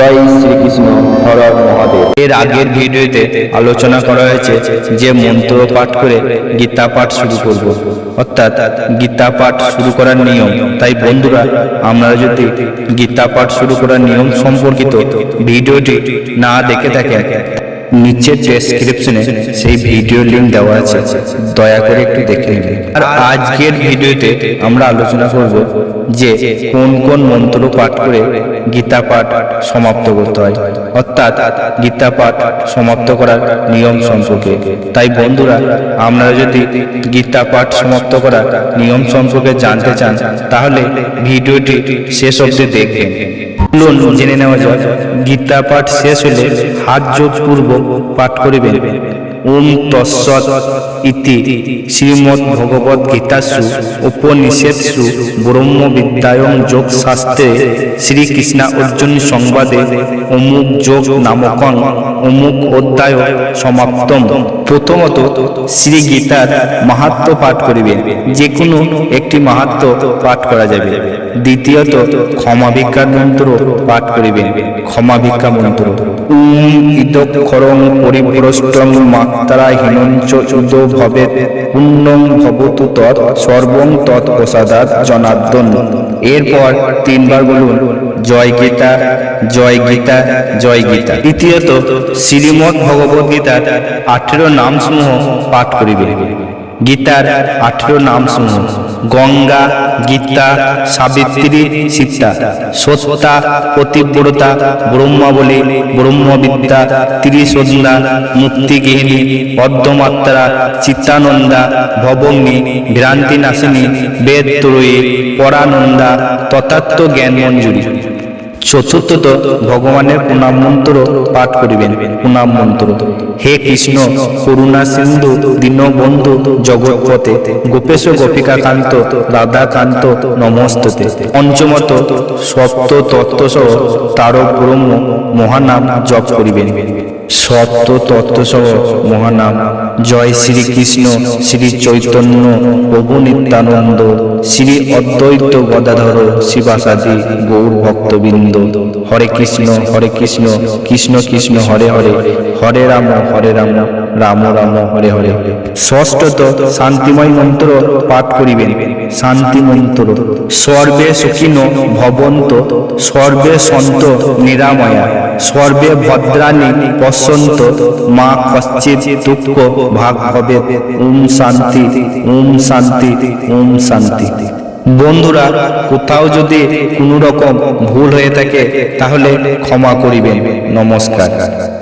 জয় শ্রীকৃষ্ণ হর মহাদেব। এর আগের ভিডিওতে আলোচনা করা হয়েছে যে মন্ত্র পাঠ করে গীতা পাঠ শুরু করব। অর্থাৎ গীতা পাঠ শুরু করার নিয়ম। তাই বন্ধুরা, আমরা যদি গীতা পাঠ শুরু করার নিয়ম সম্পর্কিত ভিডিওটি না দেখে থাকেন নিচের ডেসক্রিপশনে সেই ভিডিও লিংক দেওয়া আছে, দয়া করে একটু দেখে নেবেন আর আজকের ভিডিওতে আমরা আলোচনা করব যে কোন কোন মন্ত্র পাঠ করে গীতা পাঠ সমাপ্ত করতে হয়। অর্থাৎ গীতা পাঠ সমাপ্ত করার নিয়ম সম্পর্কে। তাই বন্ধুরা, আপনারা যদি গীতা পাঠ সমাপ্ত করার নিয়ম সম্পর্কে জানতে চান, তাহলে ভিডিওটি শেষ অবধি দেখবেন। জেনে নেওয়া যাক গীতা পাঠ শেষ হলে হাত যোগ পূর্বক পাঠ করিবেন। ওম তৎসৎ ইতি শ্রীমদ্ ভগবত গীতাসু উপনিষেৎসু যোগ শাস্ত্রে শ্রীকৃষ্ণ অর্জুন সংবাদে অমুক যোগ নামকং অমুক অধ্যায় সমাপ্তম। প্রথমত শ্রী গীতার মাহাত্ম পাঠ করিবেন যে কোনো একটি মাহাত্ম পাঠ করা যাবে। দ্বিতীয়ত ক্ষমা ভিক্ষার মন্ত্র পাঠ করিবেন ক্ষমা ভিক্ষা মন্ত্র। উম ইদক্ষরং পরিভ্রষ্টং মাত্রা হীনঞ্চ উদ ভবে পুণ্যং ভবতু তৎ, সর্বং তৎ প্রসাদাত জনার্দন। এরপর তিনবার বলুন, জয় গীতা জয় গীতা জয় গীতা। তৃতীয়ত শ্রীমৎ ভগবত গীতার আঠেরো নাম সমূহ পাঠ করিবে। গীতার আঠেরো নাম সমূহ গঙ্গা, গীতা, সাবিত্রী, সীতা। সত্যা পতিব্রতা ব্রহ্মাবলী, ব্রহ্মবিদ্যা ত্রিসন্ধ্যা মুক্তিগৃহিণী পদ্মমাত্রা চিত্তানন্দা ভবঙ্গী ভ্রান্তি নাশিনী বেদ ত্রয়ী পরানন্দা তথাত্ম জ্ঞান মঞ্জুরি চতুর্থত ভগবানের প্রণাম মন্ত্র পাঠ করিবেন। প্রণাম মন্ত্র হে কৃষ্ণ, করুণা সিন্ধু, দীনবন্ধু জগৎপতে গোপেশ গোপিকা কান্ত রাধা কান্ত নমস্ততে। পঞ্চমত সপ্ত তত্ত্বসহ তারক ব্রহ্ম মহানাম জপ করিবেন। সত্য তত্ত্বসহ মহানাম জয় শ্রীকৃষ্ণ শ্রী চৈতন্য, প্রভু নিত্যানন্দ, শ্রী অদ্বৈত গদাধর শিবাসাদি গৌর ভক্তবৃন্দ। হরে কৃষ্ণ হরে কৃষ্ণ কৃষ্ণ কৃষ্ণ, হরে হরে হরে রাম হরে রাম। রাম রাম হরে হরে হরে। ষষ্ঠত শান্তিময় মন্ত্র পাঠ করিবেন। শান্তি মন্ত্র। সর্বে সুখিন ভবন্ত, সর্বে সন্ত নিরাময়া, সর্বে ভদ্রাণী পশ্যন্ত মা কশ্চিৎ দুঃখ ভাগ হবে। ওম শান্তি ওম শান্তি ওম শান্তি। বন্ধুরা, কোথাও যদি কোনো রকম ভুল হয়ে থাকে, তাহলে ক্ষমা করিবেন। নমস্কার।